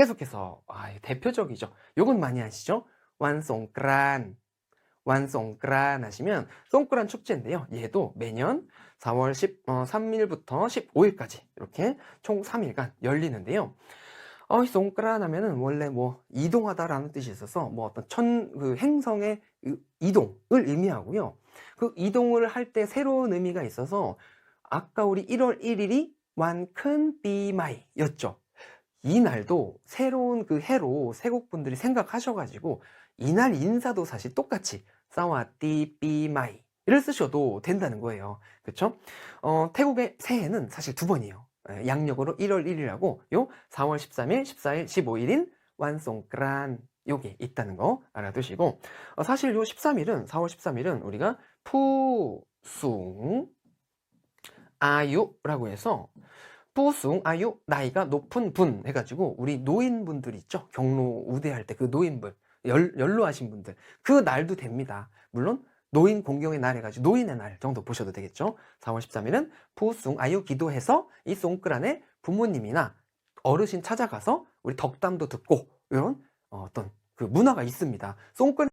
계속해서 아, 대표적이죠. 요건 많이 아시죠? 완송그란 완송그란 하시면 송그란 축제인데요. 얘도 매년 4월 13일부터 15일까지 이렇게 총 3일간 열리는데요. 어, 이 송그란 하면은 원래 뭐 이동하다라는 뜻이 있어서 뭐 어떤 천 그 행성의 이- 이동을 의미하고요. 그 이동을 할 때 새로운 의미가 있어서 아까 우리 1월 1일이 완큰 비마이였죠. 이 날도 새로운 그 해로 세곡분들이 생각하셔가지고 이날 인사도 사실 똑같이 사와띠 비마이 를 쓰셔도 된다는 거예요. 그쵸? 어, 태국의 새해는 사실 두 번이에요. 예, 양력으로 1월 1일하고 요 4월 13일, 14일, 15일인 완송그란 요게 있다는 거 알아두시고 어, 사실 요 13일은 4월 13일은 우리가 푸숭 아유라고 해서 푸숭 아유 나이가 높은 분 해가지고 우리 노인분들 있죠? 경로 우대할 때 그 노인분 연, 연로하신 분들. 그 날도 됩니다. 물론 노인 공경의 날 해가지고 노인의 날 정도 보셔도 되겠죠? 4월 13일은 푸숭 아유 기도해서 이 송크란에 부모님이나 어르신 찾아가서 우리 덕담도 듣고 이런 어떤 그 문화가 있습니다. 송크란